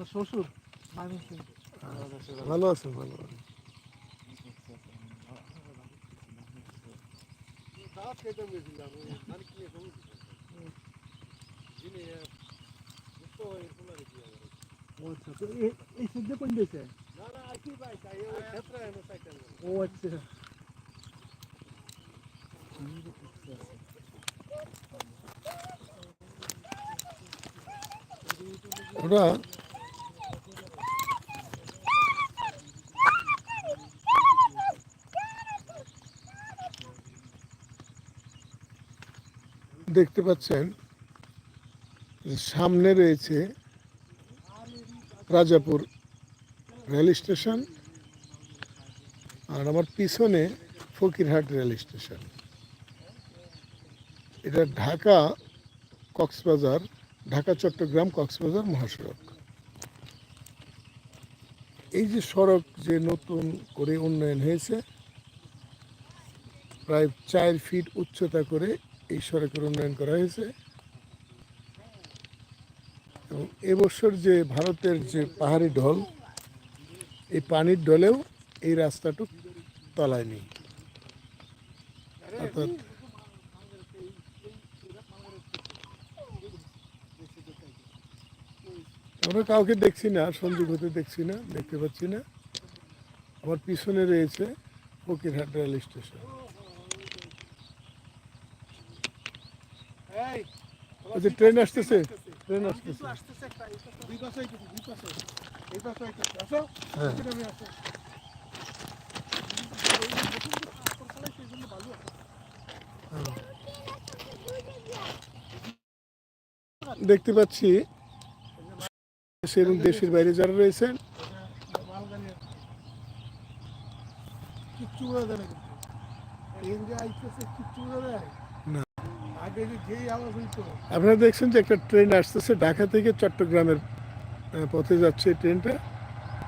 আপনার শ্বশুর? ভালো আছেন ভালো আছেন। আচ্ছা এই সিদ্ধে কোন দিয়েছে ও আচ্ছা। ওরা দেখতে পাচ্ছেন, সামনে রয়েছে রাজাপুর রেল স্টেশন আর আমার পিছনে ফকিরহাট রেল স্টেশন। এটা ঢাকা কক্সবাজার, ঢাকা, চট্টগ্রাম, কক্সবাজার, মহাসড়ক। এই যে সড়ক যে নতুন করে উন্নয়ন হয়েছে, প্রায় চার ফিট উচ্চতা করে সড়কের উন্নয়ন করা হয়েছে। এবং এবছর যে ভারতের যে পাহাড়ি ঢল, এই পানির ঢলেও এই রাস্তাটুক তলায় নেই অর্থাৎ আমরা কাউকে দেখছি না সংযোগ হতে দেখছি না, দেখতে পাচ্ছি না। আমার পিছনে রয়েছে ফকিরহাট রেল স্টেশন। যে ট্রেন আসতেছে ট্রেন আসতেছে। দেখতে পাচ্ছি এবং দেশের বাইরে যারা রয়েছেন। কিচ্ছু দেয় কিচ্ছু দেয় আপনারা দেখছেন যে একটা ট্রেন আসতেছে ঢাকা থেকে চট্টগ্রামের পথে যাচ্ছে ট্রেনটা।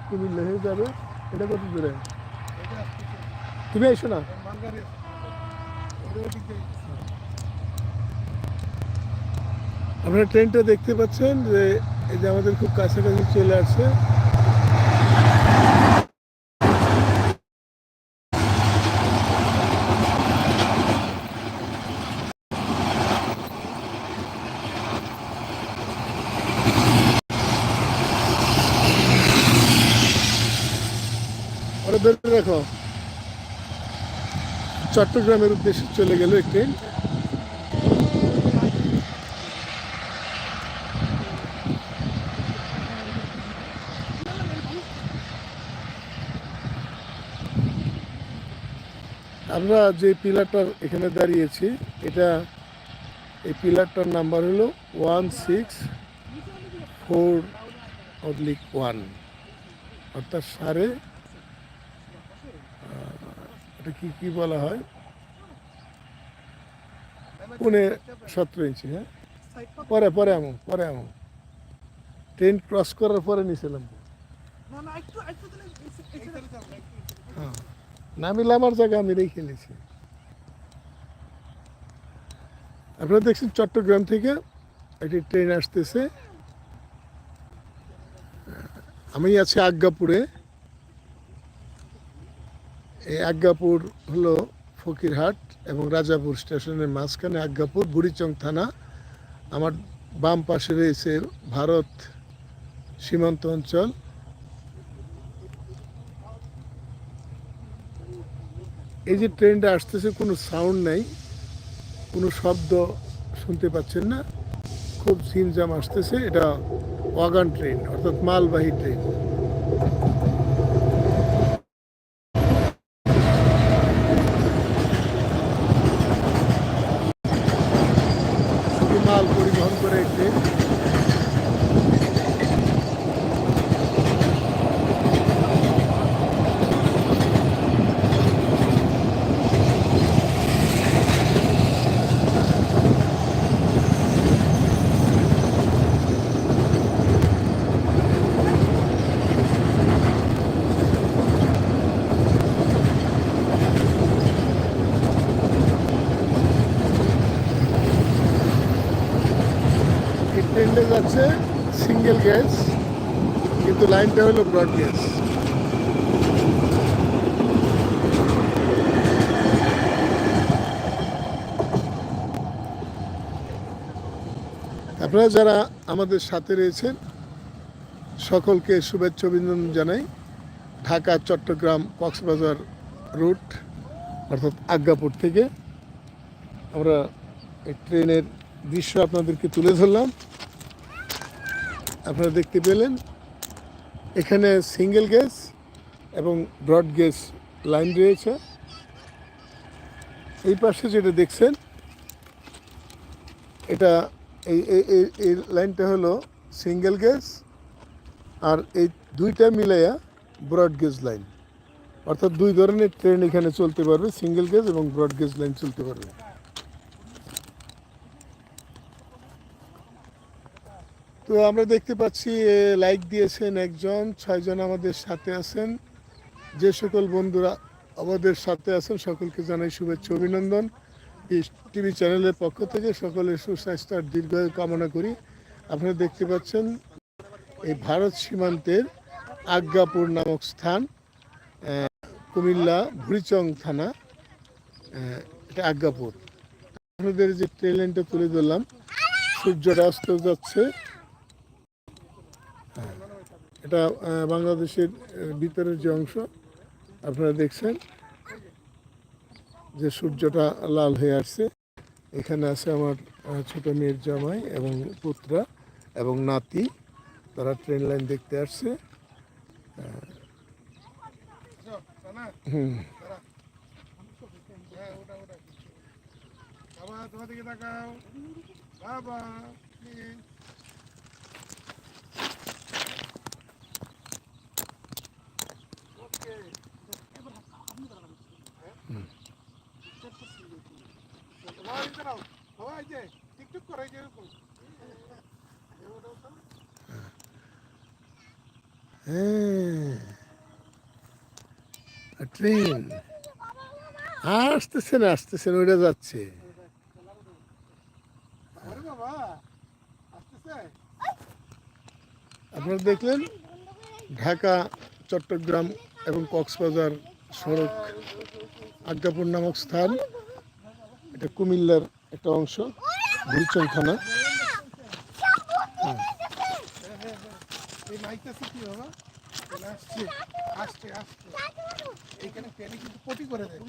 কুমিল্লা হয়ে যাবে। এটা কত দূরে? তুমি এসো না। আপনারা ট্রেনটা দেখতে পাচ্ছেন যে এই যে আমাদের খুব কাছাকাছি চলে আসছে। বের রাখো। চট্টগ্রামের উদ্দেশ্যে চলে গেল একটি আমরা যে পিলারটার এখানে দাঁড়িয়েছি, এটা এই পিলারটার নাম্বার হলো one six four oblique one, অর্থাৎ সাড়ে এটা কি কি বলা হয়? পুনে সতেরো ইঞ্চি হ্যাঁ? পরে পরে এমন পরে এমন ট্রেন ক্রস করার পরে নিয়েছিলাম হ্যাঁ। নামিলে আমার জায়গা আমি রেখে নিয়েছি আপনারা দেখছেন চট্টগ্রাম থেকে একটি ট্রেন আসতেছে। আমি আছি আজ্ঞাপুরে। এই আজ্ঞাপুর হলো ফকিরহাট এবং রাজাপুর স্টেশনের মাঝখানে আজ্ঞাপুর, বুড়িচং থানা। আমার বাম পাশে রয়েছে ভারত সীমান্ত অঞ্চল। এই যে ট্রেনটা আসতেছে, কোনো সাউন্ড নাই, কোনো শব্দ শুনতে পাচ্ছেন না। খুব সিমজাম আসতেছে, এটা ওয়াগান ট্রেন, অর্থাৎ মালবাহী ট্রেন শুধু মাল পরিবহন করে এই ট্রেন এই ট্রেনটা যাচ্ছে সিঙ্গেল গ্যাস কিন্তু লাইনটা হলো ব্রড গ্যাস আপনারা যারা আমাদের সাথে রয়েছেন, সকলকে শুভেচ্ছা, অভিনন্দন জানাই। ঢাকা, চট্টগ্রাম, কক্সবাজার রুট, অর্থাৎ আজ্ঞাপুর থেকে। আমরা ট্রেনের দৃশ্য আপনাদেরকে তুলে ধরলাম। আপনারা দেখতে পেলেন। এখানে সিঙ্গেল গ্যাস এবং ব্রড গ্যাস লাইন রয়েছে। এই পাশে যেটা দেখছেন, এটা এই, এই- লাইনটা হলো সিঙ্গেল গ্যাস আর এই দুইটা মিলাইয়া ব্রড গেজ লাইন অর্থাৎ দুই ধরনের ট্রেন এখানে চলতে পারবে সিঙ্গেল গেজ এবং ব্রড গেজ লাইন চলতে পারবে। তো আমরা দেখতে পাচ্ছি লাইক দিয়েছেন একজন, ছয়জন আমাদের সাথে আছেন। যে সকল বন্ধুরা আমাদের সাথে আছেন, সকলকে জানাই শুভেচ্ছা, অভিনন্দন। টিভি চ্যানেলের পক্ষ থেকে সকলের সুস্বাস্থ্য আর দীর্ঘায়ু কামনা করি। আপনারা দেখতে পাচ্ছেন, এই ভারত সীমান্তের আজ্ঞাপুর নামক স্থান কুমিল্লা ভুড়িচং থানা এটা আজ্ঞাপুর। আপনাদের যে ট্রেন লাইনটা তুলে ধরলাম, সূর্যটা অস্ত যাচ্ছে। এটা বাংলাদেশের ভিতরের যে অংশ, আপনারা দেখছেন যে সূর্যটা লাল হয়ে আসছে। এখানে আছে আমার ছোট মেয়ের জামাই এবং পুত্রা এবং নাতি। তারা ট্রেন লাইন দেখতে আসছে। হুম please। Okay. বাবা, এই দাঁড়াও। বাবা, এই যে, টিকটক করো, এই যে এরকম। হ্যাঁ ট্রেন আসতেছে না আসতেছে না ওইটা যাচ্ছে? আপনারা দেখলেন ঢাকা, চট্টগ্রাম এবং কক্সবাজার সড়ক আজ্ঞাপুর নামক স্থান এটা কুমিল্লার একটা অংশ বুড়িচং থানা এই মাইকটা কি বাবা আসছে আসছে আসছে এখানে পেলে কিন্তু পটি করে দেয়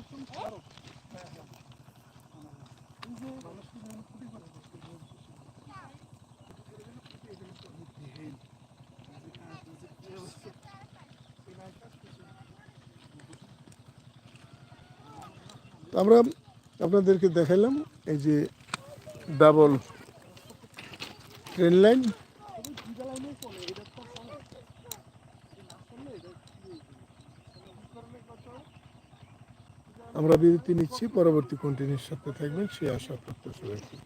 তো আমরা আপনাদেরকে দেখালাম এই যে ডাবল ট্রেন লাইন আমরা বিরতি নিচ্ছি পরবর্তী কন্টিনিউর সাথে থাকবেন সে আশা করতে রাখি